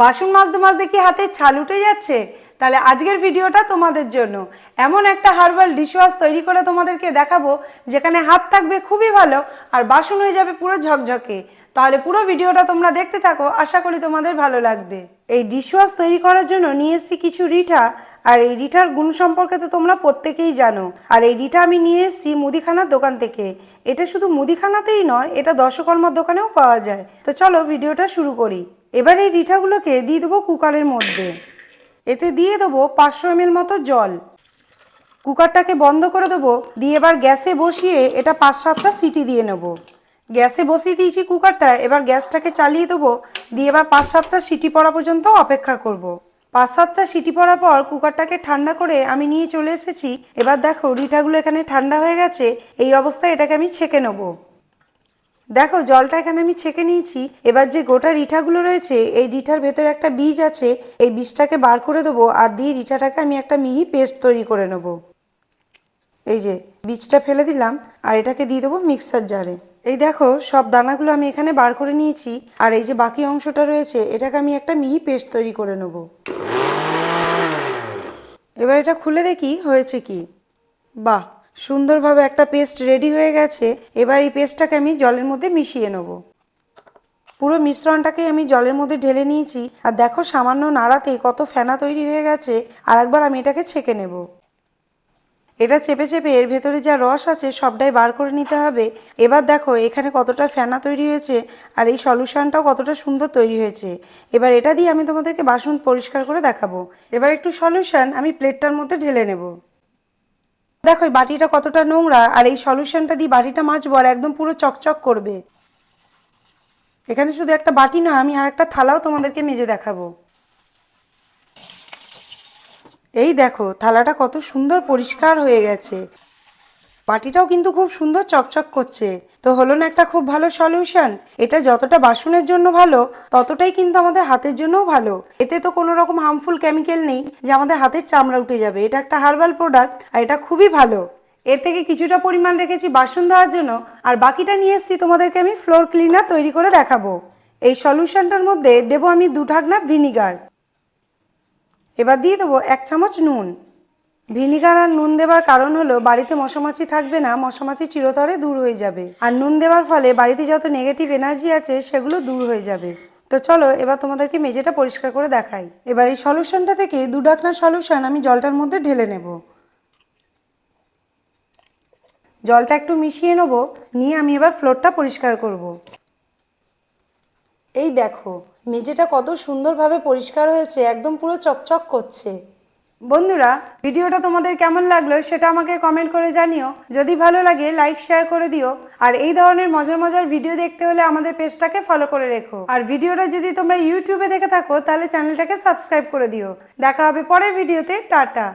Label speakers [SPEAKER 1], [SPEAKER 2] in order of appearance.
[SPEAKER 1] বাসন মাজতে মাজতে কি হাতে ছাল উঠে যাচ্ছে? তাহলে আজকের ভিডিওটা তোমাদের জন্য। এমন একটা হার্বাল ডিশওয়াশ তৈরি করে তোমাদেরকে দেখাবো, যেখানে হাত থাকবে খুবই ভালো আর বাসন হয়ে যাবে পুরো ঝকঝকে। তাহলে পুরো ভিডিওটা তোমরা দেখতে থাকো, আশা করি তোমাদের ভালো লাগবে। এই ডিশওয়াশ তৈরি করার জন্য নিয়ে এসেছি কিছু রিঠা, আর এই রিঠার গুণ সম্পর্কে তো তোমরা প্রত্যেকেই জানো। আর এই রিঠা আমি নিয়ে এসেছি মুদিখানার দোকান থেকে। এটা শুধু মুদিখানাতেই নয়, এটা দশকর্মার দোকানেও পাওয়া যায়। তো চলো ভিডিওটা শুরু করি। এবার এই রিঠাগুলোকে দিয়ে দেবো কুকারের মধ্যে। এতে দিয়ে দেবো পাঁচশো এমএল মতো জল। কুকারটাকে বন্ধ করে দেবো, দিয়ে এবার গ্যাসে বসিয়ে এটা পাঁচ সাতটা সিটি দিয়ে নেব। গ্যাসে বসিয়ে দিয়েছি কুকারটা, এবার গ্যাসটাকে চালিয়ে দেবো, দিয়ে এবার পাঁচ সাতটা সিটি পড়া পর্যন্ত অপেক্ষা করব। পাঁচ সাতটা সিটি পড়ার পর কুকারটাকে ঠান্ডা করে আমি নিয়ে চলে এসেছি। এবার দেখো রিঠাগুলো এখানে ঠান্ডা হয়ে গেছে, এই অবস্থায় এটাকে আমি ছেঁকে নেব। দেখো, জলটা এখানে আমি ছেঁকে নিয়েছি। এবার যে গোটা রিঠাগুলো রয়েছে, এই রিঠার ভেতরে একটা বীজ আছে, এই বীজটাকে বার করে দেবো আর দিয়ে রিঠাটাকে আমি একটা মিহি পেস্ট তৈরি করে নেব। এই যে, বীজটা ফেলে দিলাম আর এটাকে দিয়ে দেবো মিক্সার জারে। এই দেখো, সব দানাগুলো আমি এখানে বার করে নিয়েছি আর এই যে বাকি অংশটা রয়েছে, এটাকে আমি একটা মিহি পেস্ট তৈরি করে নেব। এবার এটা খুলে দেখি হয়েছে কি। বাহ সুন্দরভাবে একটা পেস্ট রেডি হয়ে গেছে, এবার এই পেস্টটাকে আমি জলের মধ্যে মিশিয়ে নেব। পুরো মিশ্রণটাকে আমি জলের মধ্যে ঢেলে নিয়েছি, আর দেখো সামান্য নাড়াতে কত ফেনা তৈরি হয়ে গেছে, আর একবার আমি এটাকে ছেঁকে নেব। এটা চেপে চেপে এর ভেতরে যা রস আছে সবটাই বার করে নিতে হবে। এবার দেখো এখানে কতটা ফেনা তৈরি হয়েছে, আর এই সলিউশনটাও কতটা সুন্দর তৈরি হয়েছে। এবার এটা দিয়ে আমি তোমাদেরকে বাসন পরিষ্কার করে দেখাবো। এবার একটু সলিউশন আমি প্লেটটার মধ্যে ঢেলে নেব। দেখো বাটিটা কতটা নোংরা আর এই সলিউশনটা দিয়ে বাটিটা মাজবো আর একদম পুরো চকচক করবে। এখানে শুধু একটা বাটি নয়, আমি আর একটা থালাও তোমাদেরকে মেজে দেখাবো। এই দেখো, থালাটা কত সুন্দর পরিষ্কার হয়ে গেছে। বাটিটাও কিন্তু খুব সুন্দর চকচক করছে। তো হলো না একটা খুব ভালো সলিউশন এটা যতটা বাসনের জন্য ভালো, ততটাই কিন্তু আমাদের হাতের জন্যও ভালো। এতে তো কোনো রকম হার্মফুল কেমিক্যাল নেই যে আমাদের হাতের চামড়া উঠে যাবে। এটা একটা হার্বাল প্রোডাক্ট আর এটা খুবই ভালো। এর থেকে কিছুটা পরিমাণ রেখেছি বাসন দেওয়ার জন্য আর বাকিটা নিয়ে এসেছি তোমাদেরকে আমি ফ্লোর ক্লিনার তৈরি করে দেখাবো। এই সলিউশনটার মধ্যে দেবো আমি দু ঢাকনা ভিনিগার এবার দিয়ে দেবো এক চামচ নুন। ভিনিগার আর নুন দেওয়ার কারণ হলো বাড়িতে মশামাছি থাকবে না, মশামাছি চিরতরে দূর হয়ে যাবে। আর নুন দেওয়ার ফলে বাড়িতে যত নেগেটিভ এনার্জি আছে, সেগুলো দূর হয়ে যাবে। তো চলো, এবার তোমাদেরকে মেঝেটা পরিষ্কার করে দেখাই। এবার এই সলিউশনটা থেকে দু ডাকনার সলিউশন আমি জলটার মধ্যে ঢেলে নেব। জলটা একটু মিশিয়ে নেব, নিয়ে আমি এবার ফ্লোরটা পরিষ্কার করব। এই দেখো, মেঝেটা কত সুন্দরভাবে পরিষ্কার হয়েছে, একদম পুরো চকচক করছে। বন্ধুরা, ভিডিওটা তোমাদের কেমন লাগল সেটা আমাকে কমেন্ট করে জানিও। যদি ভালো লাগে লাইক শেয়ার করে দিও। আর এই ধরনের মজার মজার ভিডিও দেখতে হলে আমাদের পেজটাকে ফলো করে রেখো। আর ভিডিওটা যদি তোমরা ইউটিউবে দেখে থাকো, তাহলে চ্যানেলটাকে সাবস্ক্রাইব করে দিও। দেখা হবে পরের ভিডিওতে টাটা।